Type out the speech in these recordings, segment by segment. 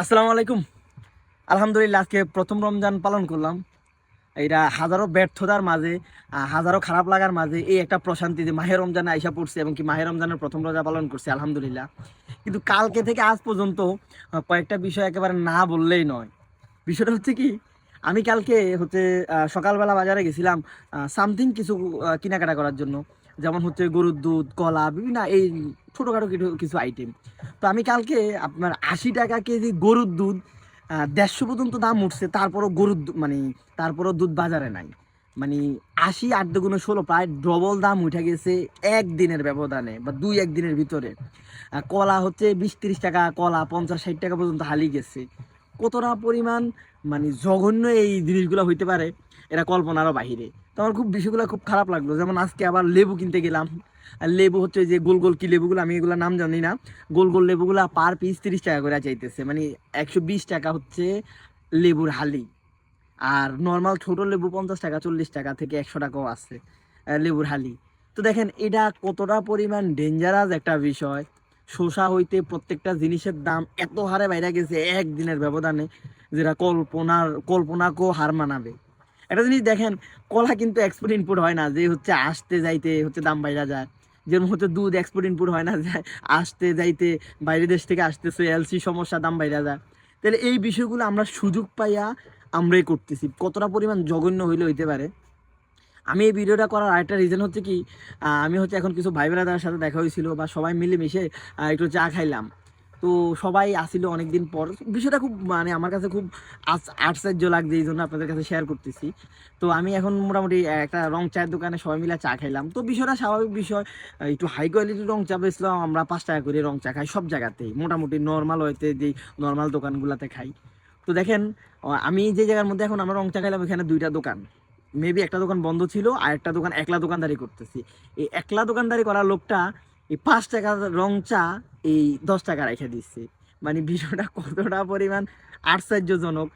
আসসালামু আলাইকুম। আলহামদুলিল্লাহ, আজকে প্রথম রমজান পালন করলাম। এটা হাজারো ব্যর্থতার মাঝে হাজারো খারাপ লাগার মাঝে এই একটা প্রশান্তি যে মাহে রমজানে আইসা পড়ছে এবং কি মাহে রমজানের প্রথম রোজা পালন করছে, আলহামদুলিল্লাহ। কিন্তু কালকে থেকে আজ পর্যন্ত কয়েকটা বিষয় একেবারে না বললেই নয়। বিষয়টা হচ্ছে কি, আমি কালকে হচ্ছে সকালবেলা বাজারে গেছিলাম সামথিং কিছু কেনাকাটা করার জন্য। যেমন হচ্ছে গরুর দুধ, কলা, বিভিন্ন এই ছোটোখাটো কিছু আইটেম তো আমি কালকে আপনার আশি টাকা কেজি গরুর দুধ দেড়শো পর্যন্ত দাম উঠছে, তারপরও গরুর মানে তারপরও দুধ বাজারে নাই। মানে আশি আট দুগুণে ষোলো প্রায় ডবল দাম উঠে গেছে একদিনের ব্যবধানে বা দুই একদিনের ভিতরে। কলা হচ্ছে বিশ তিরিশ টাকা, কলা পঞ্চাশ ষাট টাকা পর্যন্ত হালি গেছে। কতটা পরিমাণ মানে জঘন্য এই জিনিসগুলো হইতে পারে, এরা কল্পনারও বাহিরে। তো আমার খুব বিষয়গুলো খুব খারাপ লাগল। যেমন আজকে আবার লেবু কিনতে গেলাম। আর লেবু হচ্ছে যে গোল গোল কি লেবুগুলো, আমি এগুলো নাম জানি না। গোল গোল লেবুগুলা পার পিস তিরিশ টাকা করে চাইতেছে। মানে একশো বিশ টাকা হচ্ছে লেবুর হালি। আর নর্মাল ছোট লেবু পঞ্চাশ টাকা, চল্লিশ টাকা থেকে একশো টাকাও আছে লেবুর হালি। তো দেখেন, এটা কতটা পরিমাণ ডেঞ্জারাস একটা বিষয়। শসা হইতে প্রত্যেকটা জিনিসের দাম এত হারে বাইরে গেছে একদিনের ব্যবধানে, যেটা কল্পনার, কল্পনাকেও হার মানাবে। একটা জিনিস দেখেন, কলা কিন্তু এক্সপোর্ট ইনপুট হয় না, যে হচ্ছে আসতে যাইতে হচ্ছে দাম বাইরা যায়। যেরকম হচ্ছে দুধ এক্সপোর্ট ইনপুট হয় না, যে আসতে যাইতে বাইরের দেশ থেকে আসতেছে এলসি সমস্যা, দাম বাইরা যায়। তাহলে এই বিষয়গুলো আমরা সুযোগ পাইয়া আমরাই করতেছি। কতটা পরিমাণ জঘন্য হইলে হইতে পারে। আমি এই ভিডিওটা করার আরেকটা রিজন হচ্ছে কি আমি হচ্ছে এখন কিছু ভাই বোনেদের সাথে দেখা হয়েছিল বা সবাই মিলে মিশে একটু চা খাইলাম। তো সবাই আসিল অনেকদিন পর। বিষয়টা খুব মানে আমার কাছে খুব আশ্চর্য লাগছে, এই জন্য আপনাদের কাছে শেয়ার করতেছি। তো আমি এখন মোটামুটি একটা রং চায়ের দোকানে সবাই মিলে চা খাইলাম। তো বিষয়টা স্বাভাবিক বিষয় একটু হাই কোয়ালিটির রং চা বেচলাম, আমরা পাঁচ টাকা করে রং চা খাই সব জায়গাতেই। মোটামুটি নর্মাল হইতে যেই নর্মাল দোকানগুলোতে খাই। তো দেখেন আমি যে জায়গার মধ্যে এখন আমরা রং চা খাইলাম এখানে দুইটা দোকান। মেবি একটা দোকান বন্ধ ছিল, আর একটা দোকান একলা দোকানদারি করতেছি। এই একলা দোকানদারি করা লোকটা এই পাঁচ টাকার রং চা এই দশ টাকা রেখে দিচ্ছে মানে বিষয়টা কতটা পরিমাণ আশ্চর্যজনক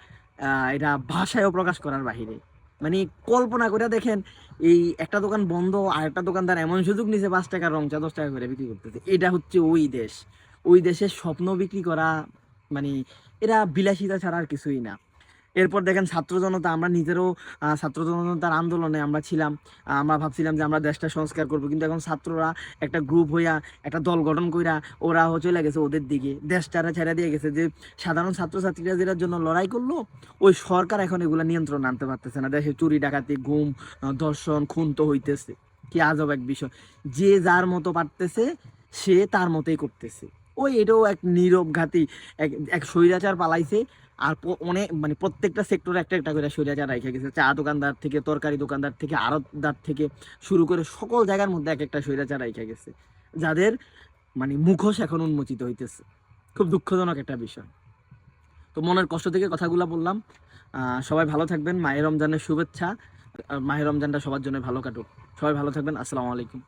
এটা ভাষায়ও প্রকাশ করার বাহিরে। মানে কল্পনা করে দেখেন, এই একটা দোকান বন্ধ আর একটা দোকানদার এমন সুযোগ নিছে পাঁচ টাকার রং চা, দশ টাকা করে বিক্রি করতেছে। এটা হচ্ছে ওই দেশ। ওই দেশের স্বপ্ন বিক্রি করা মানে এরা বিলাসিতা ছাড়া আর কিছুই না। এরপর দেখেন ছাত্র জনতা আমরা নিজেরও ছাত্র জনতার আন্দোলনে আমরা ছিলাম। আমরা ভাবছিলাম যে আমরা দেশটা সংস্কার করব কিন্তু এখন ছাত্ররা একটা গ্রুপ হইয়া একটা দল গঠন কইরা ওরা চলে গেছে ওদের দিকে। দেশটারা ছেড়ে দিয়ে গেছে যে সাধারণ ছাত্রছাত্রীরা যেটার জন্য লড়াই করল ওই সরকার এখন এগুলা নিয়ন্ত্রণ আনতে পারতেছে না। দেশে চুরি ডাকাতি আহ, ধর্ষণ খুন তো হইতেছে। কি আজব এক বিষয়। যে যার মতো পারতেছে সে তার মতোই করতেছে। ওই এটাও এক নীরব ঘাতি এক এক স্বৈরাচার পালাইছে। আর অনেক মানে প্রত্যেকটা সেক্টরে একটা একটা করে স্বৈরাচার রেখে গেছে। চা দোকানদার থেকে, তরকারি দোকানদার থেকে, আড়তদার থেকে শুরু করে সকল জায়গার মধ্যে এক একটা স্বৈরাচার রেখে গেছে। যাদের মানে মুখোশ এখন উন্মোচিত হইতেছে। খুব দুঃখজনক একটা বিষয়। তো মনের কষ্ট থেকে কথাগুলো বললাম। সবাই ভালো থাকবেন। মায়ের রমজানের শুভেচ্ছা। মাহের রমজানটা সবার জন্য ভালো কাটুক। সবাই ভালো থাকবেন। আসসালামু আলাইকুম।